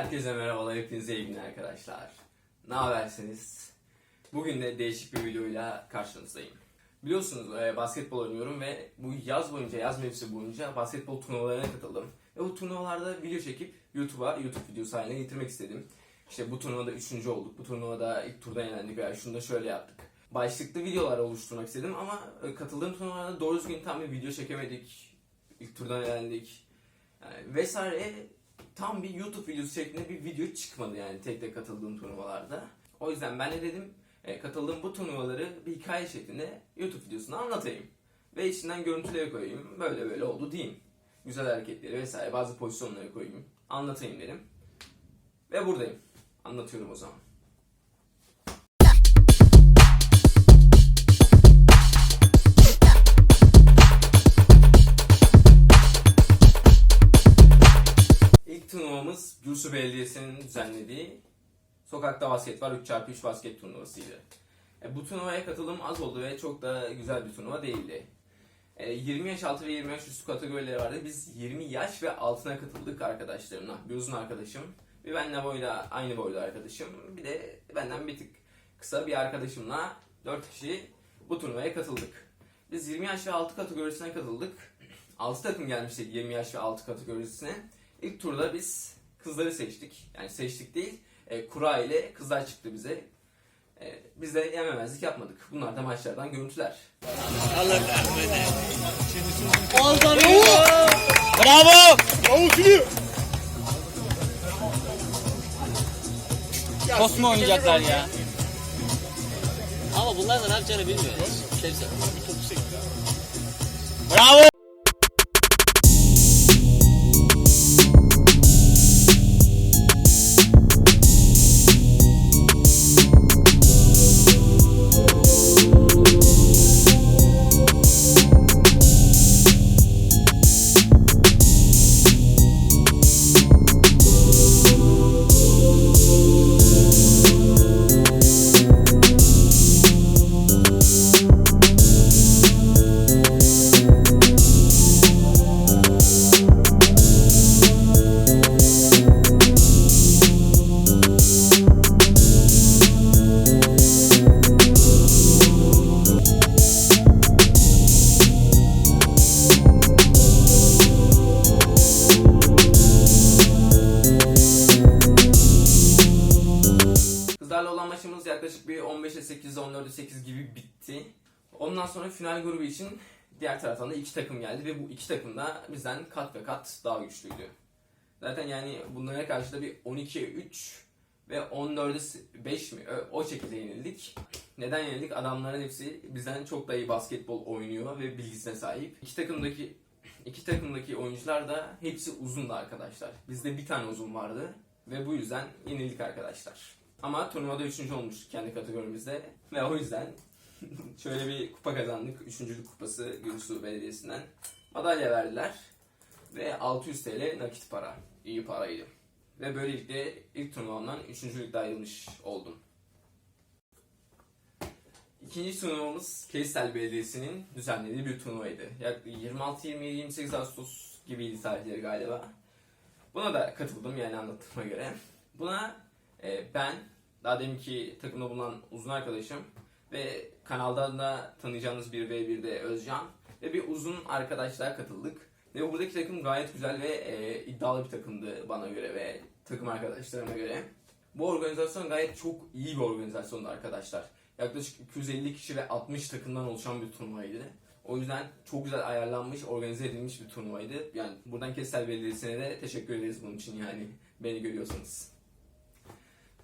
Herkese merhabalar, hepinize iyi günler arkadaşlar. Ne habersiniz? Bugün de değişik bir videoyla karşınızdayım. Biliyorsunuz e, basketbol oynuyorum ve bu yaz boyunca, yaz mevsimi boyunca basketbol turnuvalarına katıldım. Ve bu turnuvalarda video çekip YouTube'a, YouTube videosu haline getirmek istedim. İşte bu turnuvada üçüncü olduk, bu turnuvada ilk turda yenildik veya şunu da şöyle yaptık. Başlıklı videolar oluşturmak istedim ama e, katıldığım turnuvalarda doğru düzgün tam bir video çekemedik. İlk turdan elendik. Yani vesaire tam bir YouTube videosu şeklinde bir video çıkmadı yani tek tek katıldığım turnuvalarda. O yüzden ben de dedim e, katıldığım bu turnuvaları bir hikaye şeklinde YouTube videosuna anlatayım. Ve içinden görüntüleri koyayım. Böyle böyle oldu diyeyim. Güzel hareketleri vesaire bazı pozisyonları koyayım. Anlatayım dedim. Ve buradayım. Anlatıyorum o zaman. Turnuvamız Gürsu Belediyesi'nin düzenlediği Sokakta Basket var 3x3 basket turnuvasıydı. E, bu turnuvaya katılım az oldu ve çok da güzel bir turnuva değildi. E, 20 yaş altı ve 20 yaş üstü kategorileri vardı. Biz 20 yaş ve altına katıldık arkadaşlarımla. Bir uzun arkadaşım, bir benimle boyda aynı boyda arkadaşım, bir de benden bir tık kısa bir arkadaşımla 4 kişi bu turnuvaya katıldık. Biz 20 yaş ve altı kategorisine katıldık. 6 takım gelmiştik 20 yaş ve altı kategorisine. İlk turda biz kızları seçtik. Yani seçtik değil, e, kura ile kızlar çıktı bize. E, biz de yememezlik yapmadık. Bunlar da maçlardan görüntüler. Bravo! Post mu oynayacaklar ya? Ama bunlar da ne yapacağını bilmiyoruz. Hepsi. Bravo! Ondan sonra final grubu için diğer taraftan da iki takım geldi ve bu iki takım da bizden kat ve kat daha güçlüydü. Zaten yani bunlara karşı da bir 12'ye 3 ve 14'e 5 mi o şekilde yenildik. Neden yenildik? Adamların hepsi bizden çok daha iyi basketbol oynuyor ve bilgisine sahip. İki takımdaki iki takımdaki oyuncular da hepsi uzundu arkadaşlar. Bizde bir tane uzun vardı ve bu yüzden yenildik arkadaşlar. Ama turnuvada üçüncü olmuştuk kendi kategorimizde ve o yüzden şöyle bir kupa kazandık. Üçüncülük kupası Gürsu Belediyesi'nden. Madalya verdiler ve 600 TL nakit para. İyi paraydı. Ve böylelikle ilk turnuvamdan üçüncülükte ayrılmış oldum. İkinci turnuvamız Kestel Belediyesi'nin düzenlediği bir turnuvaydı. Yaklaşık 26, 27, 28 Ağustos gibiydi tarihleri galiba. Buna da katıldım yani anlattığıma göre. Buna e, ben, daha deminki takımda bulunan uzun arkadaşım ve kanaldan da tanıyacağınız bir ve bir de Özcan ve bir uzun arkadaşlar katıldık. Ve buradaki takım gayet güzel ve e, iddialı bir takımdı bana göre ve takım arkadaşlarıma göre. Bu organizasyon gayet çok iyi bir organizasyondu arkadaşlar. Yaklaşık 250 kişi ve 60 takımdan oluşan bir turnuvaydı. O yüzden çok güzel ayarlanmış, organize edilmiş bir turnuvaydı. Yani buradan Kestel Belediyesi'ne de teşekkür ederiz bunun için yani beni görüyorsanız.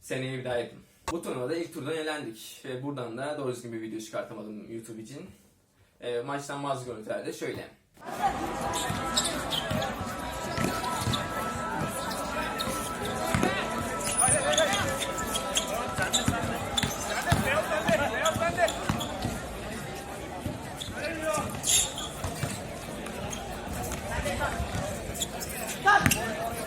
Seneye bir daha yapın. Bu turnuvada ilk turdan elendik ve buradan da doğru düzgün bir video çıkartamadım YouTube için. E, maçtan bazı görüntüler de şöyle. Stop!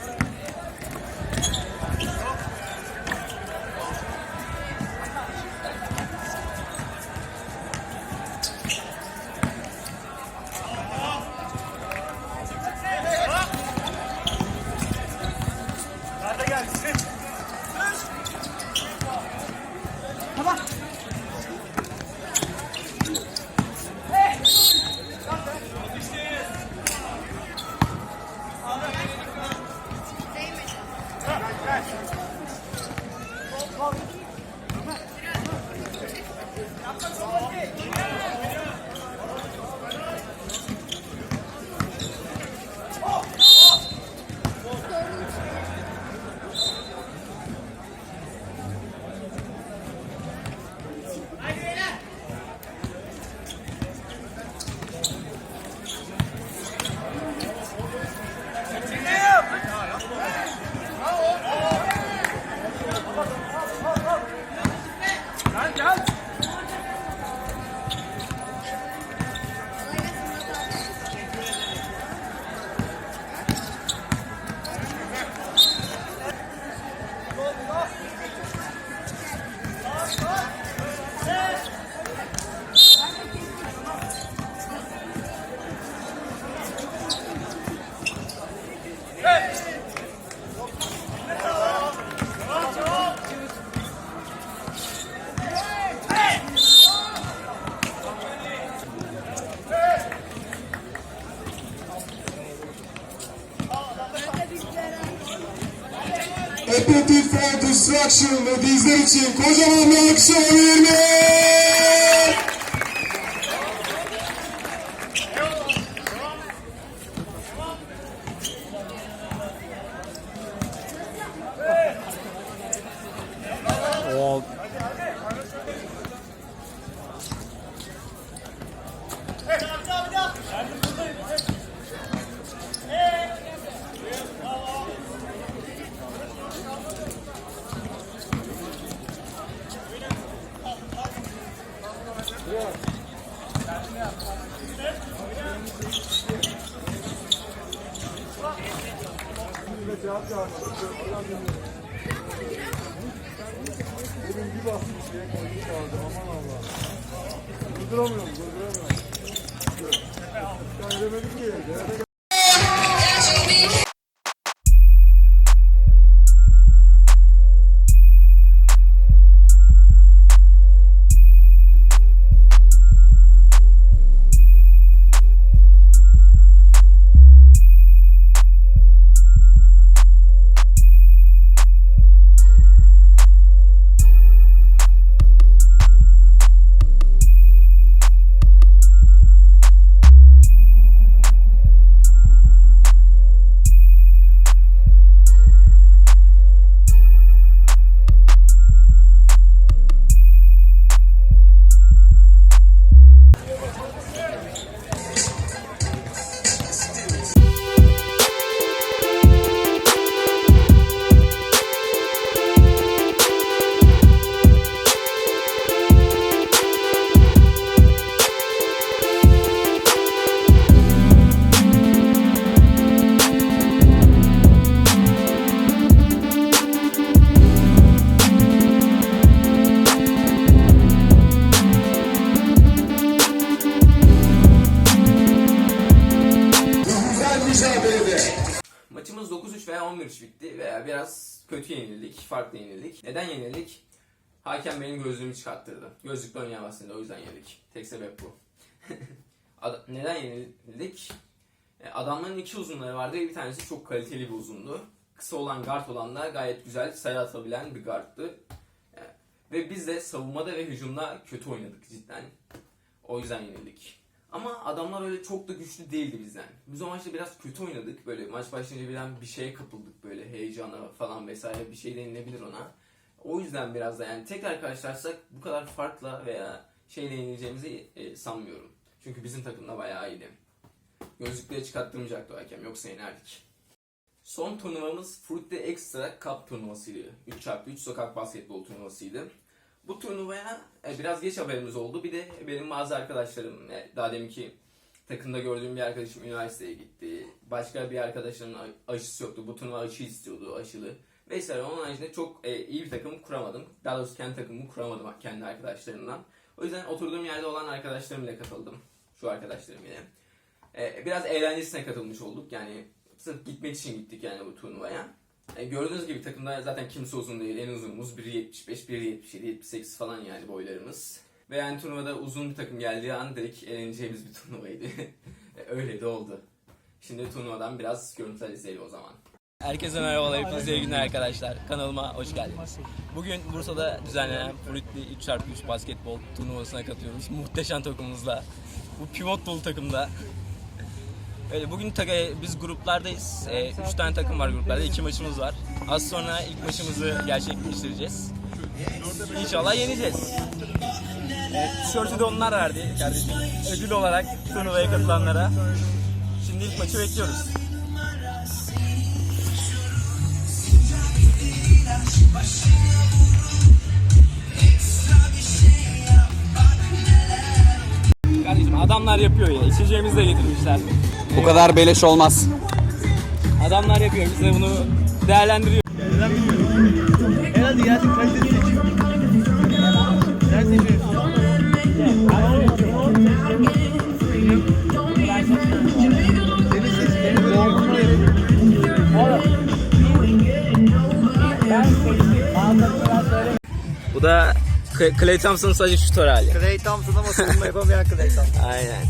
Destruction ve bizler için kocaman bir alkış alabilir miyim? Güzel farklı yenildik. Neden yenildik? Hakem benim gözlüğümü çıkarttırdı. Gözlükle oynayamazsın o yüzden yenildik. Tek sebep bu. Ad- neden yenildik? E, Adamların iki uzunları vardı bir tanesi çok kaliteli bir uzundu. Kısa olan guard olan da gayet güzel sayı atabilen bir guardtı. E, Ve biz de savunmada ve hücumda kötü oynadık cidden. O yüzden yenildik. Ama adamlar öyle çok da güçlü değildi bizden. Biz o maçta biraz kötü oynadık. Böyle maç başlayınca birden bir şeye kapıldık böyle heyecana falan vesaire bir şey denilebilir ona. O yüzden biraz da yani tekrar karşılaşsak bu kadar farkla veya şeyle yenileceğimizi e, sanmıyorum. Çünkü bizim takım da bayağı iyiydi. Gözlükleri çıkarttırmayacaktı o hakem yoksa yenerdik. Son turnuvamız Fruit'te Extra Cup turnuvasıydı. 3x3 sokak basketbol turnuvasıydı. Bu turnuvaya e, biraz geç haberimiz oldu. Bir de benim bazı arkadaşlarım, e, daha deminki takımda gördüğüm bir arkadaşım üniversiteye gitti. Başka bir arkadaşımın a- aşısı yoktu. Bu turnuva aşı istiyordu, aşılı. Vesaire. Onun haricinde çok e, iyi bir takım kuramadım. Daha doğrusu kendi takımımı kuramadım kendi arkadaşlarımdan. O yüzden oturduğum yerde olan arkadaşlarımla katıldım. Şu arkadaşlarım yine. E, biraz eğlencesine katılmış olduk. Yani sırf gitmek için gittik yani bu turnuvaya. E, gördüğünüz gibi takımda zaten kimse uzun değil. En uzunumuz 1.75, 1.77, 78 falan yani boylarımız. Ve yani turnuvada uzun bir takım geldiği an direkt eğleneceğimiz bir turnuvaydı. E, Öyle de oldu. Şimdi turnuvadan biraz görüntüler izleyelim o zaman. Herkese merhabalar, hepinize iyi günler arkadaşlar. Kanalıma hoş geldiniz. Bugün Bursa'da düzenlenen Fruitli 3x3 basketbol turnuvasına katılıyoruz. Muhteşem takımımızla. Bu pivot takımda. Öyle bugün taka- biz gruplardayız. Ee, üç tane takım var gruplarda. iki maçımız var. Az sonra ilk maçımızı gerçekleştireceğiz. İnşallah yeneceğiz. Evet, tişörtü de onlar verdi kardeşim. Ödül olarak turnuvaya katılanlara. Şimdi ilk maçı bekliyoruz. Kardeşim adamlar yapıyor ya. İçeceğimizi de getirmişler. Bu kadar beleş olmaz. Adamlar yapıyor. Biz de bunu değerlendiriyor. Neden bilmiyorum. Herhalde gerçek kaliteli Bu da Clay Thompson sadece şut hali. Clay Thompson ama savunma yapamayan Clay Thompson. Aynen.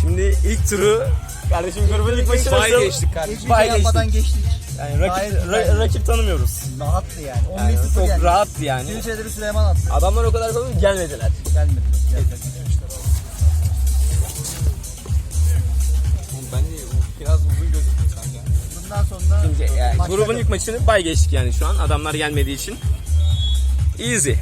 Şimdi ilk turu kardeşim grubun ilk maçı Bay nasıl? geçtik kardeşim. Şey yapmadan geçtik. Yani rakip, Gayet- ra- rakip tanımıyoruz. Rahattı yani. 15 Yani 0 çok yani. rahattı yani. Kimseye bir Süleyman attı. Adamlar o kadar kolay gelmediler. Gelmedi. Gelmedi. Bence biraz uzun gözüküyor sanki. Bundan sonra Şimdi yani Maçta grubun ilk maçını bay geçtik yani şu an. Adamlar gelmediği için. Easy.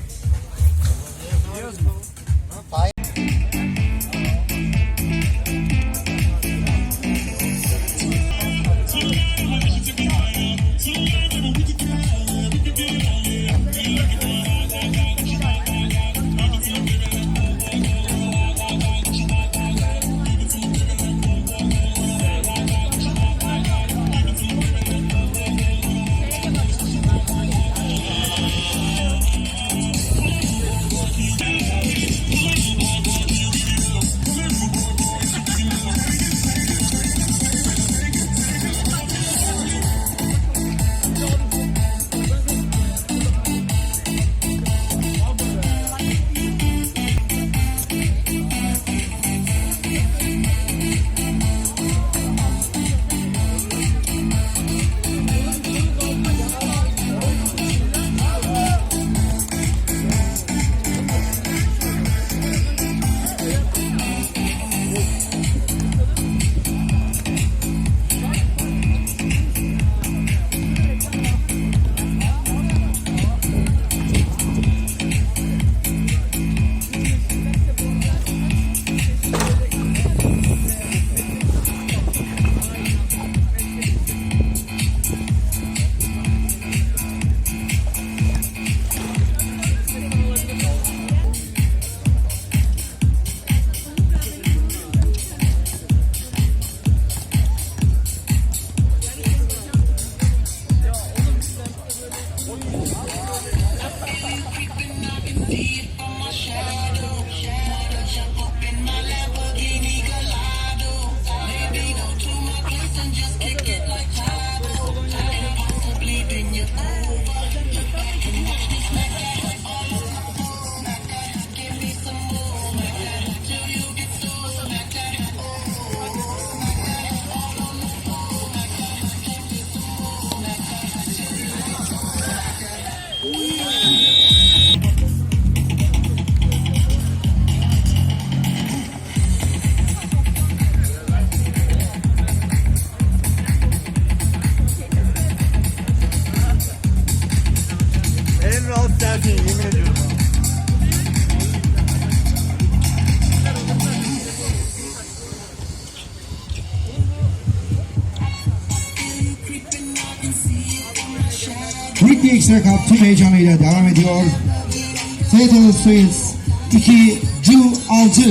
Extra Cup tüm heyecanıyla devam ediyor. Seattle Swings 2 Cu 6.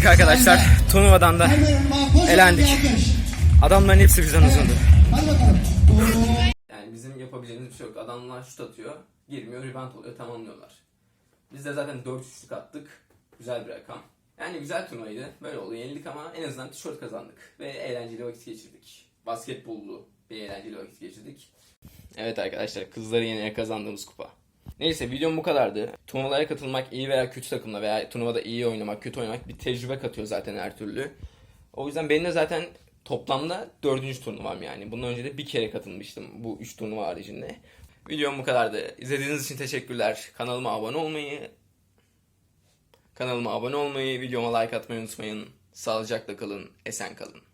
Yenildik arkadaşlar. Turnuvadan da elendik. Adamların hepsi bizden uzundu. Yani bizim yapabileceğimiz bir şey yok. Adamlar şut atıyor, girmiyor, rebound oluyor, tamamlıyorlar. Biz de zaten 4 üçlük attık. Güzel bir rakam. Yani güzel turnuvaydı. Böyle oldu. Yenildik ama en azından tişört kazandık. Ve eğlenceli vakit geçirdik. Basketbollu bir eğlenceli vakit geçirdik. Evet arkadaşlar kızları yenerek kazandığımız kupa. Neyse videom bu kadardı. Turnuvalara katılmak iyi veya kötü takımla veya turnuvada iyi oynamak, kötü oynamak bir tecrübe katıyor zaten her türlü. O yüzden benim de zaten toplamda dördüncü turnuvam yani. Bundan önce de bir kere katılmıştım bu üç turnuva haricinde. Videom bu kadardı. İzlediğiniz için teşekkürler. Kanalıma abone olmayı, kanalıma abone olmayı, videoma like atmayı unutmayın. Sağlıcakla kalın, esen kalın.